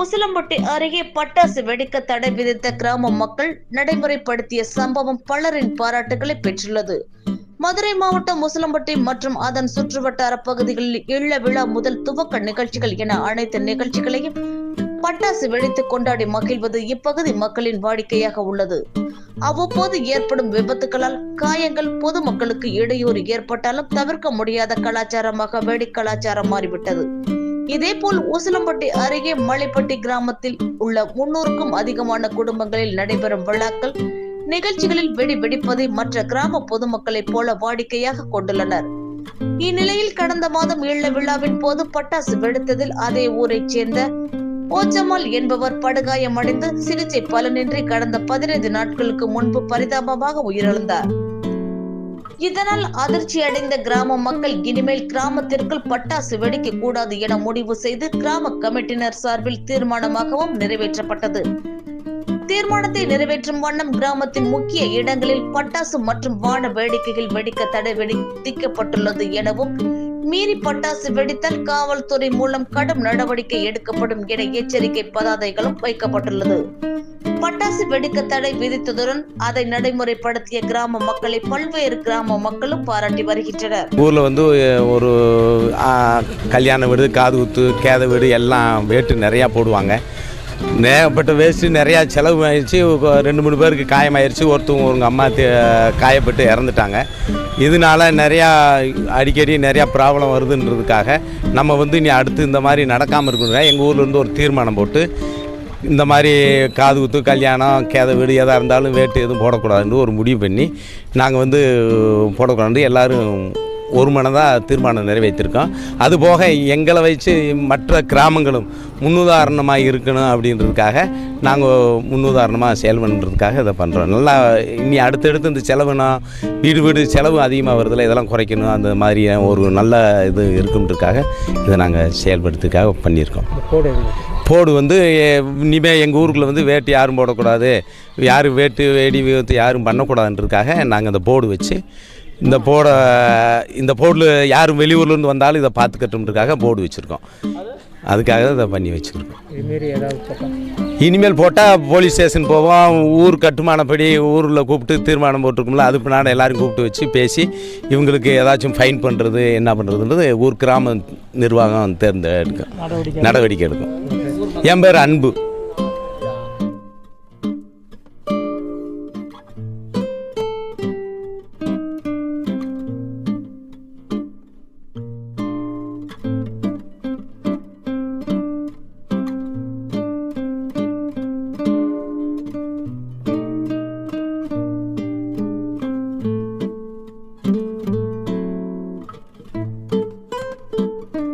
உசிலம்பட்டி அருகே பட்டாசு வெடிக்க தடை விதித்த கிராம மக்கள் நடைமுறைப்படுத்திய சம்பவம் பலரின் பாராட்டுகளை பெற்றுள்ளது. மதுரை மாவட்டம் உசிலம்பட்டி மற்றும் அதன் சுற்றுவட்டார பகுதிகளில் இள்ள விழா முதல் துவக்க நிகழ்ச்சிகள் என அனைத்து நிகழ்ச்சிகளையும் பட்டாசு வெடித்து கொண்டாடி மகிழ்வது இப்பகுதி மக்களின் வாடிக்கையாக உள்ளது. அவ்வப்போது ஏற்படும் விபத்துகளால் காயங்கள் பொதுமக்களுக்கு இடையூறு ஏற்பட்டாலும் தவிர்க்க முடியாத கலாச்சாரமாக வெடி கலாச்சாரம் மாறிவிட்டது. இதேபோல் ஊசலம்பட்டி அருகே மலைப்பட்டி கிராமத்தில் உள்ள முன்னூறுக்கும் அதிகமான குடும்பங்களில் நடைபெறும் விழாக்கள் நிகழ்ச்சிகளில் வெடி வெடிப்பதை மற்ற கிராம பொதுமக்களைப் போல வாடிக்கையாக கொண்டுள்ளனர். இந்நிலையில் கடந்த மாதம் ஈழ விழாவின் போது பட்டாசு வெடித்ததில் அதே ஊரைச் சேர்ந்த ஓச்சமால் என்பவர் படுகாயமடைந்து சிகிச்சை பலனின்றி கடந்த பதினைந்து நாட்களுக்கு முன்பு பரிதாபமாக உயிரிழந்தார். இதனால் அதிர்ச்சி அடைந்த கிராம மக்கள் இனிமேல் கிராமத்திற்குள் பட்டாசு வெடிக்க கூடாது என முடிவு செய்து கிராம கமிட்டினர் சார்பில் தீர்மானமாகவும் நிறைவேற்றப்பட்டது. தீர்மானத்தை நிறைவேற்றும் வண்ணம் கிராமத்தின் முக்கிய இடங்களில் பட்டாசு மற்றும் வான வேடிக்கைகள் வெடிக்க தடை விதிக்கப்பட்டுள்ளது எனவும் மீறி பட்டாசு வெடித்தால் காவல்துறை மூலம் கடும் நடவடிக்கை எடுக்கப்படும் என எச்சரிக்கை பதாதைகளும் வைக்கப்பட்டுள்ளது. பட்டாசு வெடிக்க தடை விதித்ததுடன் அதை நடைமுறைப்படுத்திய கிராம மக்களை பல்வேறு கிராம மக்களும் பாராட்டி வருகின்றனர். ஊர்ல வந்து ஒரு கல்யாண வீடு காது குத்து கேத வீடு எல்லாம் வேட்டு நிறையா போடுவாங்க. நேகப்பட்ட வேஸ்ட்டு நிறையா செலவு ஆயிடுச்சு ரெண்டு மூணு பேருக்கு காயமாயிருச்சு. ஒருத்தவங்க ஒருங்க அம்மா தே- காயப்பட்டு இறந்துட்டாங்க. இதனால நிறையா அடிக்கடி நிறையா ப்ராப்ளம் வருதுன்றதுக்காக நம்ம வந்து இனி அடுத்து இந்த மாதிரி நடக்காமல் இருக்கணும் எங்கள் ஊர்லேருந்து ஒரு தீர்மானம் போட்டு இந்த மாதிரி காது குத்து கல்யாணம் கேத வீடு எதாக இருந்தாலும் வேட்டு எதுவும் போடக்கூடாதுன்னு ஒரு முடிவு பண்ணி நாங்கள் வந்து போடக்கூடாது எல்லோரும் ஒரு மனதாக தீர்மானம் நிறைவேற்றிருக்கோம். அதுபோக எங்களை வச்சு மற்ற கிராமங்களும் முன்னுதாரணமாக இருக்கணும் அப்படின்றதுக்காக நாங்கள் முன்னுதாரணமாக செயல்படுறதுக்காக இதை பண்ணுறோம் நல்லா இனி அடுத்தடுத்து இந்த செலவுனா வீடு வீடு செலவு அதிகமாக வருதில்ல இதெல்லாம் குறைக்கணும். அந்த மாதிரி ஒரு நல்ல இது இருக்குன்றதுக்காக இதை நாங்கள் செயல்படுத்துக்காக பண்ணியிருக்கோம். போடு வந்து இனிமேல் எங்கள் ஊருக்குள்ளே வந்து வேட்டு யாரும் போடக்கூடாது. யாரும் வேட்டு வேடி விபத்து யாரும் பண்ணக்கூடாதுன்றதுக்காக நாங்கள் இந்த போர்டு வச்சு இந்த போடை இந்த போர்டில் யாரும் வெளியூர்லேருந்து வந்தாலும் இதை பார்த்துக்கட்டும்ன்றதுக்காக போர்டு வச்சுருக்கோம். அதுக்காக தான் இதை பண்ணி வச்சுருக்கோம். இனிமேல் போட்டால் போலீஸ் ஸ்டேஷன் போவோம். ஊர் கட்டுமானப்படி ஊரில் கூப்பிட்டு தீர்மானம் போட்டிருக்கோம்ல அது பின்னாடி எல்லாரும் கூப்பிட்டு வச்சு பேசி இவங்களுக்கு ஏதாச்சும் ஃபைன் பண்ணுறது என்ன பண்ணுறதுன்றது ஊர் கிராம நிர்வாகம் தேர்ந்தெடுக்கும். நடவடிக்கை எடுக்கும். என் பேர் அன்பு.